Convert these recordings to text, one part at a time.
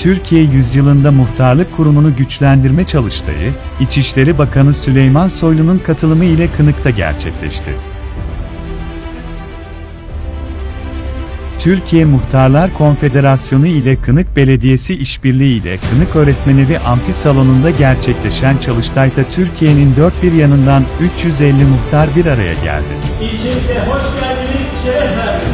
Türkiye yüzyılında muhtarlık kurumunu güçlendirme çalıştayı, İçişleri Bakanı Süleyman Soylu'nun katılımı ile Kınık'ta gerçekleşti. Türkiye Muhtarlar Konfederasyonu ile Kınık Belediyesi işbirliği ile Kınık Öğretmenleri Amfi Salonu'nda gerçekleşen çalıştayda Türkiye'nin dört bir yanından 350 muhtar bir araya geldi. İlçemize hoş geldiniz, şeref.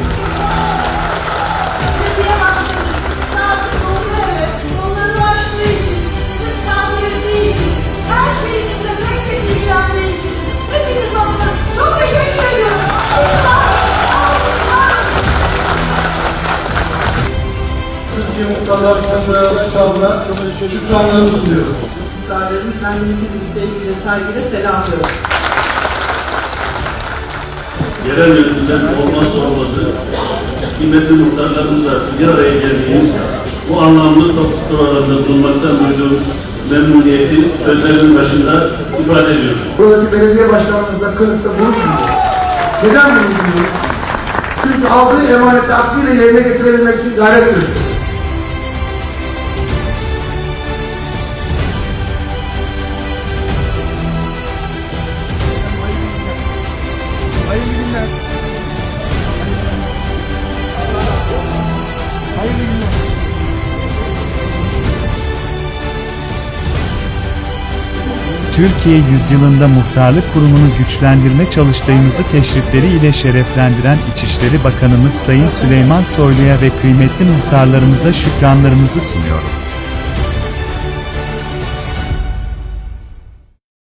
Türkiye Muhtarlar Konfederasyonu adına şükranlarımı sunuyorum. muhtarlarımız ben de hepinizi sevgiyle, saygıyla selamlıyorum. yerel yönetimlerin olmazsa olmazı kıymetli muhtarlarımızla bir araya geldiğimiz bu anlamlı toplantıda bulunmaktan duyduğum memnuniyeti sözlerimin başında ifade ediyorum. Buradaki belediye başkanımızla Kırık'ta duyuyoruz. Neden duyuyoruz? Çünkü aldığı emaneti hakkıyla yerine getirebilmek için gayret gösteriyor. Türkiye yüzyılında muhtarlık kurumunu güçlendirme çalıştayımızı teşrifleri ile şereflendiren İçişleri Bakanımız Sayın Süleyman Soylu'ya ve kıymetli muhtarlarımıza şükranlarımızı sunuyorum.